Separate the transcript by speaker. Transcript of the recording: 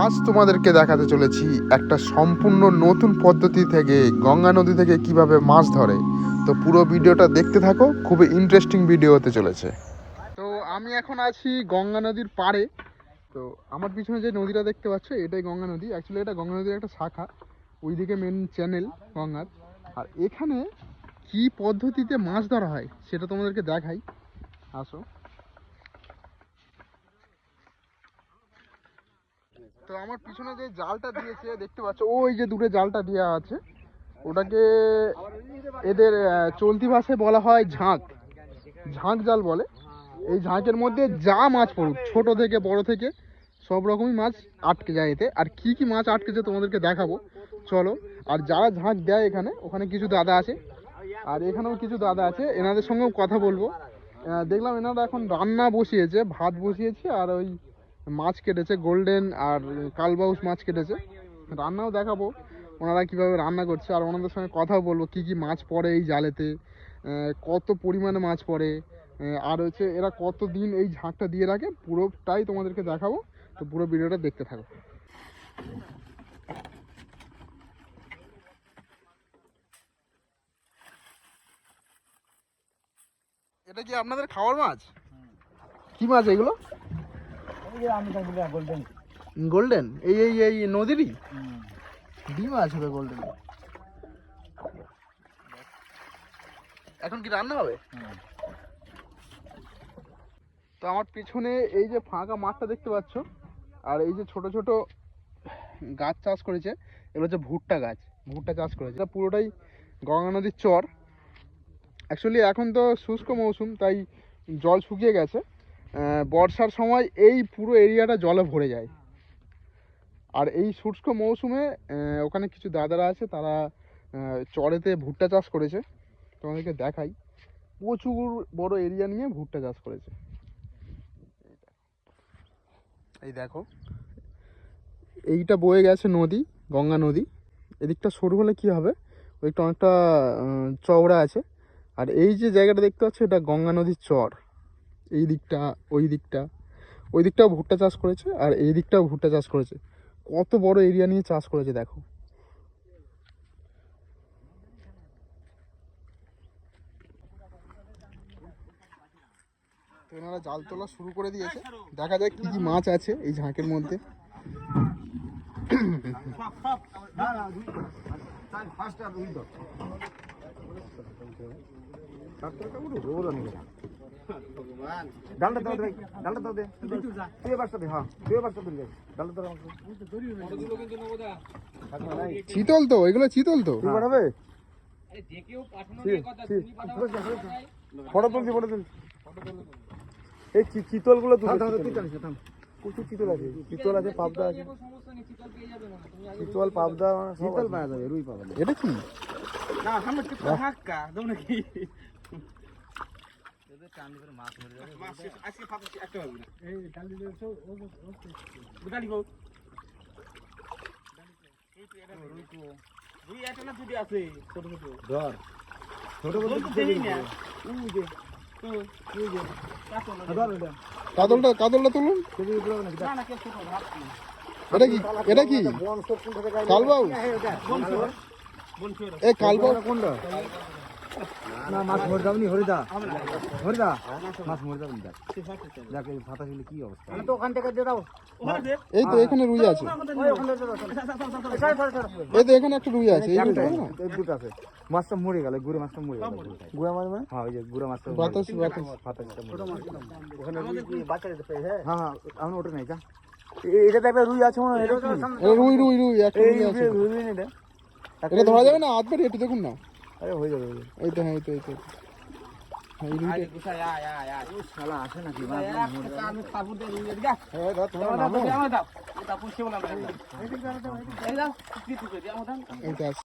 Speaker 1: আজ তোমাদেরকে দেখাতে চলেছি একটা সম্পূর্ণ নতুন পদ্ধতি থেকে, গঙ্গা নদী থেকে কীভাবে মাছ ধরে। তো পুরো ভিডিওটা দেখতে থাকো, খুবই ইন্টারেস্টিং ভিডিও হতে চলেছে। তো আমি এখন আছি গঙ্গা নদীর পাড়ে। তো আমার পিছনে যে নদীটা দেখতে পাচ্ছ, এটাই গঙ্গা নদী। অ্যাকচুয়ালি এটা গঙ্গা নদীর একটা শাখা, ওইদিকে মেন চ্যানেল গঙ্গার। আর এখানে কি পদ্ধতিতে মাছ ধরা হয়, সেটা তোমাদেরকে দেখাই। আসো। তো আমার পিছনে যে জালটা দিয়েছে, দেখতে পাচ্ছ, ওই যে দূরে জালটা দেওয়া আছে, ওটাকে এদের চলতি ভাষায় বলা হয় ঝাঁক। ঝাঁক জাল বলে। এই ঝাঁকের মধ্যে যা মাছ পড়ুক, ছোট থেকে, বড় থেকে, সব রকমই মাছ আটকে যায় এতে। আর কি কি মাছ আটকেছে তোমাদেরকে দেখাবো। চলো, আর যারা ঝাঁক দেয় এখানে, ওখানে কিছু দাদা আছে। আর এখানেও কিছু দাদা আছে, এনাদের সঙ্গেও কথা বলব। দেখলাম এনারা এখন রান্না বসিয়েছে, ভাত বসিয়েছে, আর ওই মাছ কেটেছে গোল্ডেন আর কালবাউস মাছ কেটেছে। রান্নাও দেখাবো ওনারা কীভাবে রান্না করছে আর ওনাদের সঙ্গে কথাও বলব কী কী মাছ পড়ে এই জালেতে কত পরিমাণে মাছ পড়ে আর হচ্ছে এরা কত দিন এই ঝাঁকটা দিয়ে রাখে পুরোটাই তোমাদেরকে দেখাবো তো পুরো ভিডিওটা দেখতে থাকো। এটা কি আপনাদের খাওয়ার মাছ? কি মাছ এগুলো?
Speaker 2: গোল্ডেন
Speaker 1: গোল্ডেন এই এই এই নদীরই? ডিম আছে তো গোল্ডেন এখন কি রান্না হবে? তো আমার পিছনে এই যে ফাঁকা মাঠটা দেখতে পাচ্ছ আর এই যে ছোট ছোট গাছ চাষ করেছে এগুলো হচ্ছে ভুট্টা গাছ ভুট্টা চাষ করেছে। এটা পুরোটাই গঙ্গা নদীর চর। অ্যাকচুয়ালি এখন তো শুষ্ক মৌসুম তাই জল শুকিয়ে গেছে। বর্ষার সময় এই পুরো এরিয়াটা জলে ভরে যায়। আর এই শুষ্ক মৌসুমে ওখানে কিছু দাদারা আছে, তারা চরেতে ভুট্টা চাষ করেছে। তোমাদেরকে দেখাই। প্রচুর বড় এরিয়া নিয়ে ভুট্টা চাষ করেছে। এই দেখো। এইটা বয়ে গেছে নদী, গঙ্গা নদী। এদিকটা সরু হলে কি হবে? ওইটা অনেকটা চওড়া আছে। আর এই যে জায়গাটা দেখতে পাচ্ছ, এটা গঙ্গা নদীর চর। এই দিকটা, ওই দিকটা। ওই দিকটাও ভুট্টা চাষ করেছে আর এই দিকটাও ভুট্টা চাষ করেছে। কত বড় এরিয়া নিয়ে চাষ করেছে দেখো। তো এনারা জাল তোলা শুরু করে দিয়েছে। দেখা যায় কি কি মাছ আছে এই ঝাঁকের মধ্যে।
Speaker 2: ডালটা দাও দে ডালটা দাও দে। তুই বাসটা দে হ্যাঁ তুই বাসটা দে। ডালটা দাও
Speaker 1: চিতল তো এগুলো চিতল তো।
Speaker 2: তুই বানাবে? ফটো তুলছি ফটো তুল এই চি- চিতলগুলো প্রচুর চিতল আছে। চিতল আছে পাবদা আছে। চিতল পাবদা চিতল পাওয়া যাবে রুই পাওয়া যাবে।
Speaker 1: এটা কি
Speaker 2: ধর। ছোট বড় ধর এটা।
Speaker 1: কাতলটা কাতলটা তুলুন। এটা কি? এটা কি? কালবাউ এ কালবাউ
Speaker 2: কোনটা? না মাছ মরে যাবনি হরিদা। হরিদা মাছ মরে যাবনি দেখ। দেখ এই ফাতা ছিল কি অবস্থা। তো ওখান থেকে দিয়ে দাও
Speaker 1: এই তো এখানে রুই আছে। এই তো এখানে একটা রুই আছে এই
Speaker 2: দুটো আছে। মাছটা মরে গেল গুড়ে মাছটা মরে গেল।
Speaker 1: গুয়া মাছ মানে?
Speaker 2: হ্যাঁ ওই যে গুড়া মাছটা
Speaker 1: বাতাস বাতাস।
Speaker 2: ফাতাটা মরে ওখানে হ্যাঁ। হ্যাঁ আমি ওটা নাই যা। এ- এটা দেখবে রুই আছে মনে হয় কি?
Speaker 1: রুই রুই রুই একটা রুই আছে।
Speaker 2: রুই রুই নেই এটা।
Speaker 1: এটা ধরা যাবে না? হাত পেটে একটু দেখুন না।
Speaker 2: আরে হয়ে যাবে।
Speaker 1: এই তো হ্যাঁ এই তো এই তো হ্যাঁ, এই তো